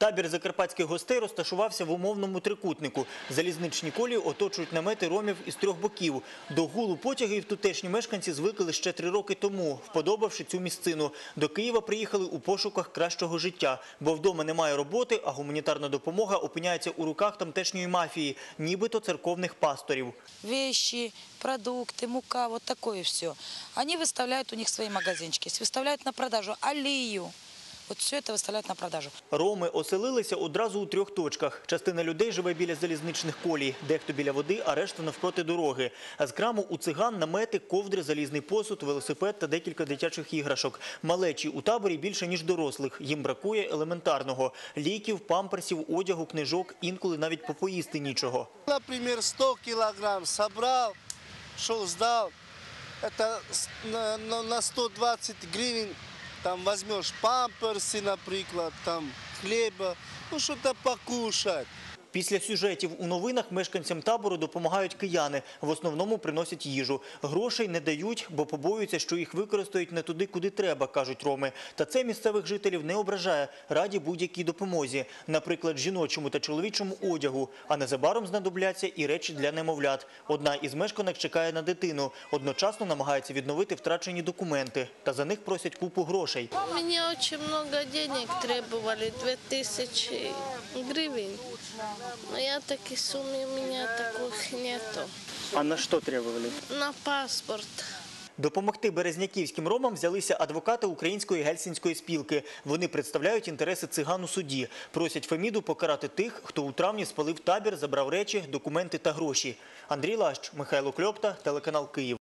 Табір закарпатських гостей розташувався в умовному трикутнику. Залізничні колії оточують намети ромів із трьох боків. До гулу потягів тутешні мешканці звикли ще три роки тому, вподобавши цю місцину. До Києва приїхали у пошуках кращого життя, бо вдома немає роботи, а гуманітарна допомога опиняється у руках тамтешньої мафії, нібито церковних пасторів. вещи, продукты, мука, вот такое все. Они выставляют у них свои магазинчики, выставляют на продажу алию. Вот все это выставляют на продажу. Роми оселилися одразу у трьох точках. Частина людей живе біля залізничних колій, дехто біля води, а решта навпроти дороги. А з краму у циган намети, ковдри, залізний посуд, велосипед та декілька дитячих іграшок. Малечі у таборі більше, ніж дорослих. Їм бракує елементарного – ліків, памперсів, одягу, книжок, інколи навіть попоїсти нічого. Например, 100 килограмм собрал, что сдал, это с- на, на- на 120 гривен там возьмешь памперсы, наприклад, там хлеба, ну что-то покушать. Після сюжетів у новинах мешканцям табору допомагають кияни. В основному приносять їжу. Грошей не дають, бо побоюються, що їх використають не туди, куди треба, кажуть роми. Та це місцевих жителів не ображає. Раді будь-якій допомозі. Наприклад, жіночому та чоловічому одягу. А незабаром знадобляться і речі для немовлят. Одна із мешканок чекає на дитину. Одночасно намагається відновити втрачені документи. Та за них просять купу грошей. Мне очень много денег требовали, 2000 гривен. Но я такой суммы у меня таких нету. А на що требували? На паспорт. Допомогти березняківським ромам взялися адвокати Української гельсінської спілки. Вони представляють інтереси циган у суді. Просять Феміду покарати тих, хто у травні спалив табір, забрав речі, документи та гроші. Андрій Лащ, Михайло Кльопта, телеканал Київ.